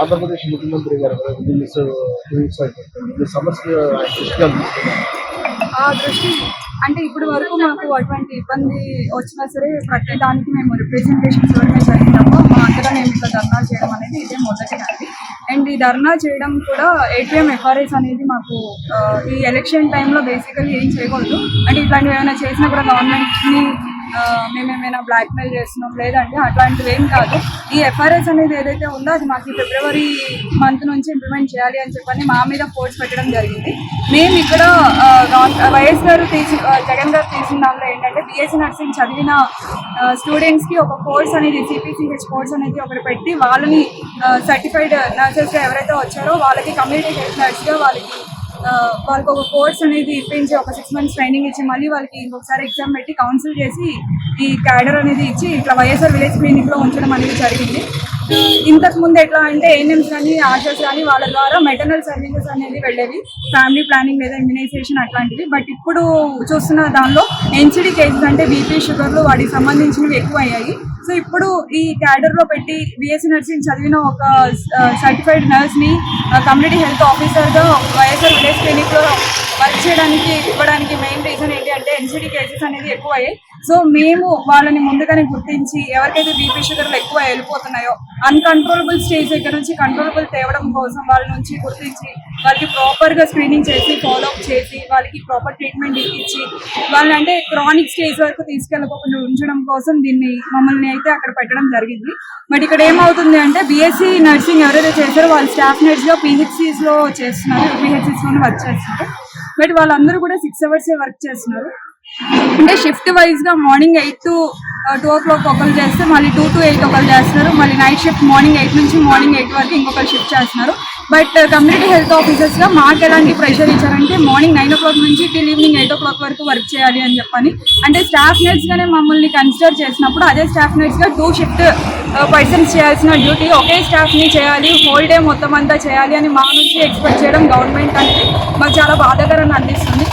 ఆంధ్రప్రదేశ్ ముఖ్యమంత్రి గారు సమస్య దృష్టిగా ఆ దృష్టి అంటే ఇప్పటి వరకు మాకు అటువంటి ఇబ్బంది వచ్చినా సరే ప్రతి దానికి మేము రిప్రజెంటేషన్స్ ఇవ్వడమే జరిగిందమ్మా మా అందరం మేము ఇట్లా ధర్నా చేయడం అనేది ఇదే మొదటి అండి అండ్ ఈ ధర్నా చేయడం కూడా ఏటీఎం ఎఫ్ఆర్ఎస్ అనేది మాకు ఈ ఎలక్షన్ టైంలో బేసికలీ ఏం చేయకూడదు. అంటే ఇట్లాంటివి ఏమైనా చేసినా కూడా గవర్నమెంట్ని మేము ఏమైనా బ్లాక్మెయిల్ చేస్తున్నాం లేదంటే అట్లాంటివి ఏం కాదు. ఈ ఎఫ్ఆర్ఎస్ అనేది ఏదైతే ఉందో అది మాకు ఫిబ్రవరి మంత్ నుంచి ఇంప్లిమెంట్ చేయాలి అని చెప్పని మా మీద ఫోర్స్ పెట్టడం జరిగింది. మేము ఇక్కడ వైఎస్ గారు తీసి జగన్ గారు తీసిన దాంట్లో ఏంటంటే బిఎస్సీ నర్సింగ్ చదివిన స్టూడెంట్స్కి ఒక కోర్స్ అనేది సిపిసిహెచ్ కోర్స్ అనేది ఒకటి పెట్టి వాళ్ళని సర్టిఫైడ్ నర్సెస్గా ఎవరైతే వచ్చారో వాళ్ళకి కమ్యూనిటీ హెల్త్ నర్స్గా వాళ్ళకి వాళ్ళకి ఒక కోర్స్ అనేది ఇప్పించి ఒక సిక్స్ మంత్స్ ట్రైనింగ్ ఇచ్చి మళ్ళీ వాళ్ళకి ఇంకొకసారి ఎగ్జామ్ పెట్టి కౌన్సిల్ చేసి ఈ క్యాడర్ అనేది ఇచ్చి ఇట్లా వైఎస్ఆర్ విలేజ్ క్లినిక్లో ఉంచడం అనేది జరిగింది. ఇంతకు ముందు ఎట్లా అంటే ఏఎన్ఎంస్ కానీ ఆర్చర్స్ కానీ వాళ్ళ ద్వారా మెటర్నల్ సర్వీసెస్ అనేది వెళ్ళేవి. ఫ్యామిలీ ప్లానింగ్ లేదా ఇమ్యునైజేషన్ అట్లాంటివి. బట్ ఇప్పుడు చూస్తున్న దానిలో ఎన్సిడి కేసెస్ అంటే బీపీ షుగర్లు వాటికి సంబంధించినవి ఎక్కువ అయ్యాయి సో ఇప్పుడు ఈ క్యాడర్లో పెట్టి బిఎస్సీ నర్సింగ్ చదివిన ఒక సర్టిఫైడ్ నర్స్ని కమ్యూనిటీ హెల్త్ ఆఫీసర్గా వైఎస్ఆర్ విలేజ్ క్లినిక్లో వర్క్ చేయడానికి ఇవ్వడానికి ఎన్సిడి కేసెస్ అనేది ఎక్కువయ్యాయి. సో మేము వాళ్ళని ముందుగానే గుర్తించి ఎవరికైతే బీపీ షుగర్లు ఎక్కువ వెళ్ళిపోతున్నాయో అన్కంట్రోలబుల్ స్టేజ్ దగ్గర నుంచి కంట్రోలబుల్ తేవడం కోసం వాళ్ళ నుంచి గుర్తించి వాళ్ళకి ప్రాపర్గా స్క్రీనింగ్ చేసి ఫాలోఅప్ చేసి వాళ్ళకి ప్రాపర్ ట్రీట్మెంట్ ఇచ్చి వాళ్ళని అంటే క్రానిక్ స్టేజ్ వరకు తీసుకెళ్ళకుండా ఉంచడం కోసం దీన్ని మమ్మల్ని అయితే అక్కడ పెట్టడం జరిగింది. బట్ ఇక్కడ ఏమవుతుంది అంటే బీఎస్సీ నర్సింగ్ ఎవరైతే చేశారో వాళ్ళు స్టాఫ్ నర్స్గా పిహెచ్సిస్లో లో చేస్తున్నారు పిహెచ్సిస్లో వర్క్ చేస్తున్నారు. బట్ వాళ్ళందరూ కూడా సిక్స్ అవర్సే వర్క్ చేస్తున్నారు. అంటే షిఫ్ట్ వైజ్గా morning eight to two o'clock ఒకరు చేస్తే మళ్ళీ టూ టు ఎయిట్ ఒకరు చేస్తున్నారు. మళ్ళీ నైట్ షిఫ్ట్ మార్నింగ్ ఎయిట్ నుంచి మార్నింగ్ ఎయిట్ వరకు ఇంకొకరు షిఫ్ట్ చేస్తున్నారు. బట్ కమ్యూనిటీ హెల్త్ ఆఫీసర్స్గా మాకు ఎలాంటి ప్రెషర్ ఇచ్చారంటే మార్నింగ్ నైన్ ఓ క్లాక్ నుంచి till evening eight o'clock వరకు వర్క్ చేయాలి అని చెప్పని. అంటే స్టాఫ్ నర్స్ మమ్మల్ని కన్సిడర్ చేసినప్పుడు అదే staff nurse two shift persons చేయాల్సిన డ్యూటీ ఒకే స్టాఫ్ని చేయాలి హోల్ డే మొత్తం అంతా చేయాలి అని మా నుంచి ఎక్స్పెక్ట్ చేయడం గవర్నమెంట్ అనేది మాకు చాలా బాధాకరంగా అనిపిస్తుంది.